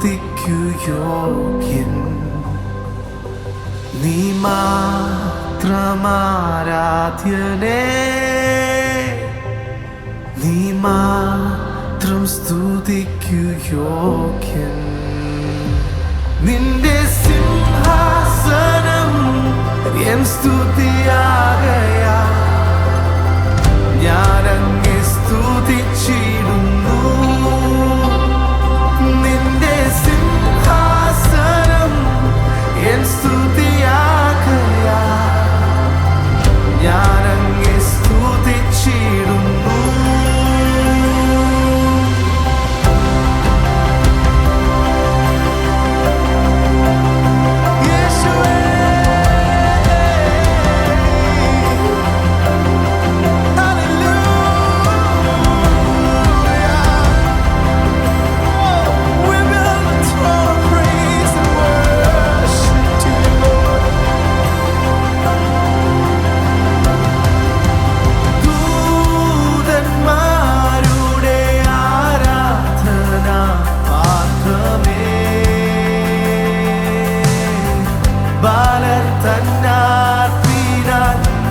സ്തുതിക്കു യോഗ്യൻ നീ മാത്രമാരാധ്യനെ. നീ മാത്രം സ്തുതിക്കു നിന്റെ സിംഹാസനം എൻ സ്തുതിയാകയാ ഞാനങ്ങെ സ്തുതിച്ചിടുന്നു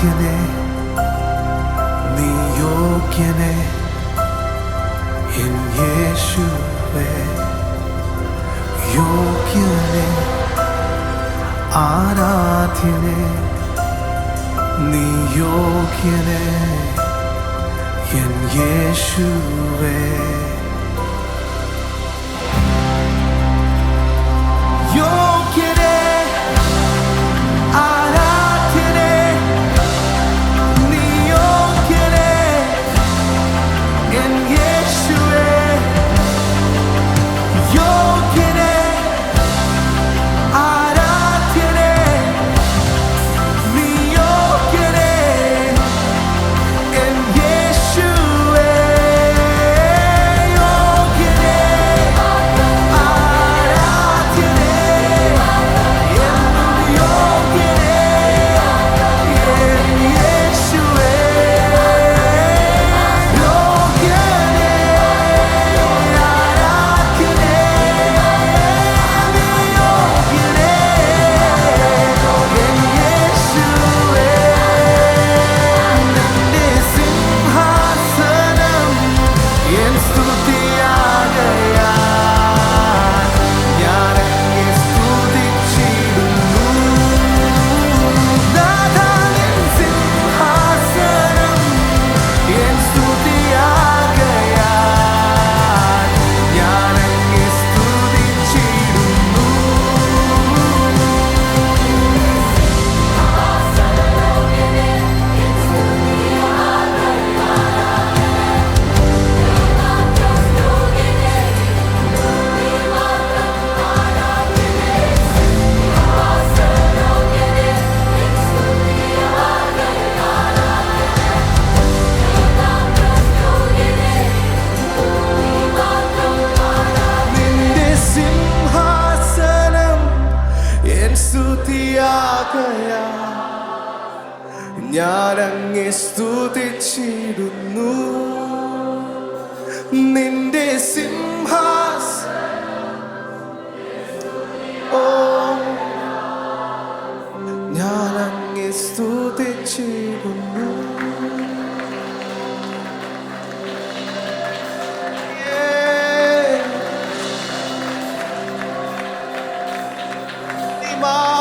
സാധ്യനെ നീ യോഗ്യനെ എൻ യേശുവേ. യോഗ്യനെ ആരാധ്യനെ നീ യോഗ്യനെ എൻ യേശുവേ. വിളിച്ചിടുന്നു നിന്റെ സിംഹാസ് ഓ ഞാൻ അങ്ങെ സ്തുതിച്ചിടുന്നു Bye.